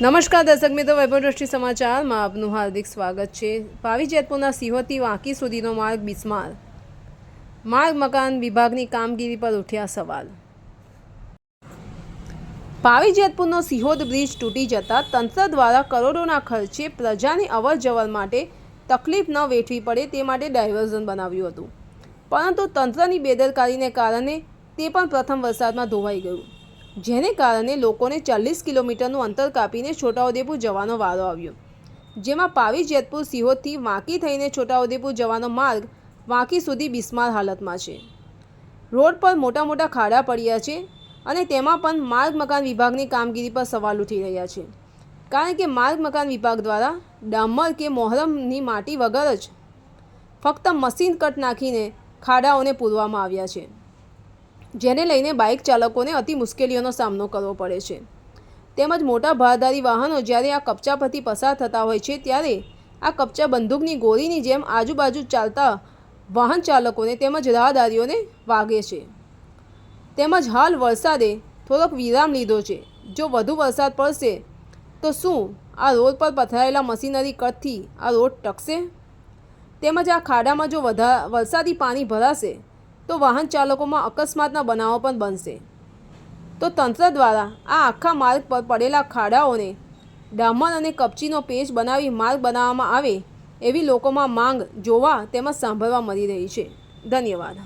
નમસ્કાર દર્શક મિત્રો, વૈભવ દ્રષ્ટિ સમાચારમાં આપનું હાર્દિક સ્વાગત છે. પાવી જેતપુરના સિહોથી વાંકી સુધીનો માર્ગ બિસ્માર. માર્ગ મકાન વિભાગની કામગીરી પર ઉઠ્યા સવાલ. પાવી જેતપુરનો સિહોદ બ્રિજ તૂટી જતા તંત્ર દ્વારા કરોડોના ખર્ચે પ્રજાની અવર જવર માટે તકલીફ ન વેઠવી પડે તે માટે ડાયવર્ઝન બનાવ્યું હતું. પરંતુ તંત્રની બેદરકારીને કારણે તે પણ પ્રથમ વરસાદમાં ધોવાઈ ગયું. જેને કારણે લોકોને ચાલીસ કિલોમીટરનું અંતર કાપીને છોટાઉદેપુર જવાનો વારો આવ્યો. જેમાં પાવી, જેતપુર સિહોદથી વાંકી થઈને છોટાઉદેપુર જવાનો માર્ગ વાંકી સુધી બિસ્માર હાલતમાં છે. રોડ પર મોટા મોટા ખાડા પડ્યા છે અને તેમાં પણ માર્ગ મકાન વિભાગની કામગીરી પર સવાલ ઉઠી રહ્યા છે. કારણ કે માર્ગ મકાન વિભાગ દ્વારા ડામર કે મોહરમની માટી વગર જ ફક્ત મશીન કટ નાખીને ખાડાઓને પૂરવામાં આવ્યા છે. જેને લઈને બાઇક ચાલકોને અતિ મુશ્કેલીઓનો સામનો કરવો પડે છે. તેમજ મોટા ભારદારી વાહનો જ્યારે આ કપચા પરથી પસાર થતા હોય છે ત્યારે આ કપચા બંદૂકની ગોળીની જેમ આજુબાજુ ચાલતા વાહન ચાલકોને તેમજ રાહદારીઓને વાગે છે. તેમજ હાલ વરસાદે થોડોક વિરામ લીધો છે. જો વધુ વરસાદ પડશે, તો શું આ રોડ પર પથરાયેલા મશીનરી કટથી આ રોડ ટકશે? તેમજ આ ખાડામાં જો વધા, વરસાદી પાણી ભરાશે તો વાહન ચાલકોમાં અકસ્માતના બનાવો પણ બનશે. તો તંત્ર દ્વારા આ આખા માર્ગ પર પડેલા ખાડાઓને ડામર અને કપચીનો પેચ બનાવી માર્ગ બનાવવામાં આવે એવી લોકોમાં માંગ જોવા તેમજ સાંભળવા મળી રહી છે. ધન્યવાદ.